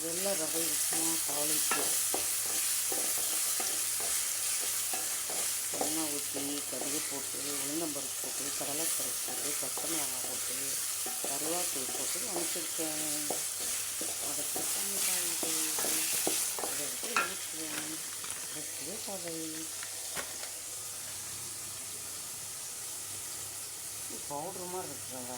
வெள்ளை ரவை உப்புமா தாளிப்பு. எண்ணெய் ஊற்றி கடுகு போட்டு உளுந்தம்பருப்பு போட்டு கடலைப்பருப்பு போட்டு பச்சை மிளகாய் போட்டு கருவேப்பிலை போட்டு அனுப்பிச்சிருக்கேன் அதை தண்ணி காயுது அதை எடுத்து ஊற்றுவேன் அதுக்கு மாதிரி இருக்குங்க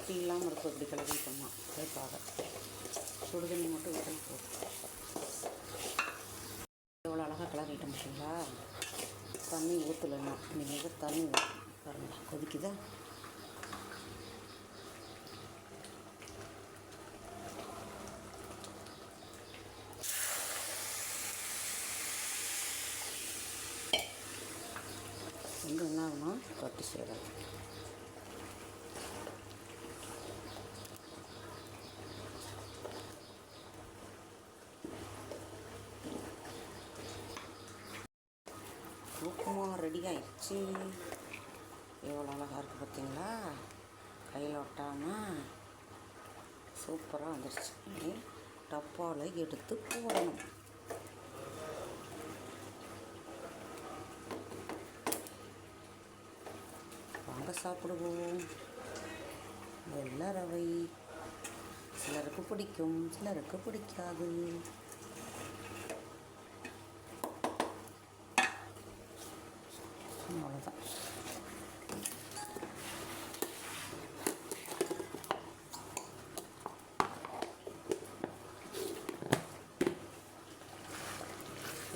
வட்டி இல்லாமல் இருக்கும் இப்படி கிளறிட்டோம்னா கைப்பாக சுடுதண்ணி மட்டும் ஊற்றி போட்டு. எவ்வளோ அழகாக கிளறிட்டோம் பார்த்தீங்களா தண்ணி ஊற்றலைன்னா நீங்கள் தண்ணி ஊற்றணும் பாருங்க கொதிக்குதா? வந்து என்ன ஆகணும் கட்டி செய்கிறேன் உப்புமா ரெடி ஆயிடுச்சு எவ்வளோ அழகாக இருக்குது பார்த்தீங்களா கையில் ஒட்டாமல் சூப்பராக வந்துடுச்சு டப்பாவில் எடுத்து போடணும். வாங்க சாப்பிடுவோம். வெள்ளை ரவை. சிலருக்கு பிடிக்கும் சிலருக்கு பிடிக்காது. அவ்வளோதான்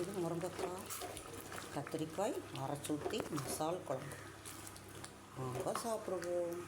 இது முருங்கைக்காய் கத்திரிக்காய் அரைச்சூட்டி மசால் குழம்பு வாங்க சாப்பிடுவோம்